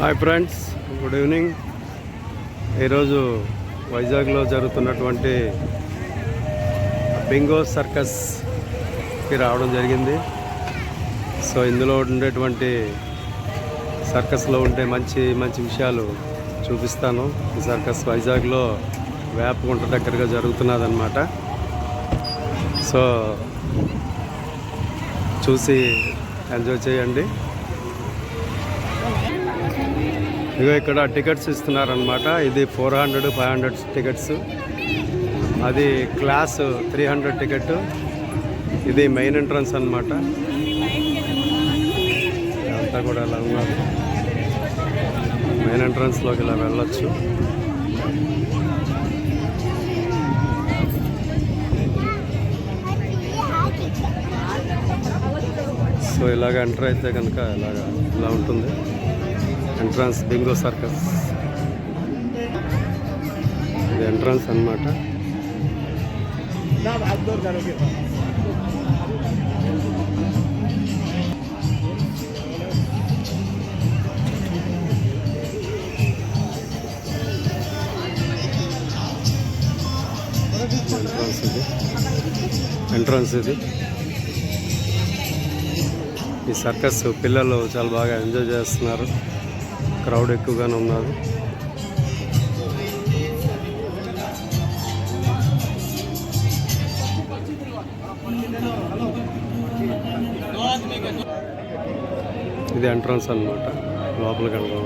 Hi friends good evening ఈరోజు వైజాగ్లో జరుగుతున్నటువంటి బింగో సర్కస్కి రావడం జరిగింది. సో ఇందులో ఉండేటువంటి సర్కస్లో ఉండే మంచి మంచి విషయాలు చూపిస్తాను. ఈ సర్కస్ వైజాగ్లో వేపగుంట దగ్గరగా జరుగుతున్నదన్నమాట. సో చూసి ఎంజాయ్ చేయండి. ఇగో ఇక్కడ టికెట్స్ ఇస్తున్నారనమాట ఇది four hundred five hundred tickets. అది క్లాస్ త్రీ హండ్రెడ్ టికెట్. ఇది మెయిన్ ఎంట్రన్స్ అనమాట అంతా కూడా ఇలా ఉన్నారు? మెయిన్ ఎంట్రన్స్లోకి ఇలా వెళ్ళొచ్చు. సో ఇలాగ ఎంటర్ అయితే కనుక ఇలాగ ఇలా ఉంటుంది. ఎంట్రన్స్ బింగో సర్కస్ ఇది ఎంట్రన్స్ అన్నమాట. ఎంట్రన్స్ ఇది. ఎంట్రన్స్ ఇది. ఈ సర్కస్ పిల్లలు చాలా బాగా ఎంజాయ్ చేస్తున్నారు. క్రౌడ్ ఎక్కువగానే ఉన్నారు ఇది ఎంట్రన్స్ అన్నమాట. లోపలికి వెళ్ళడం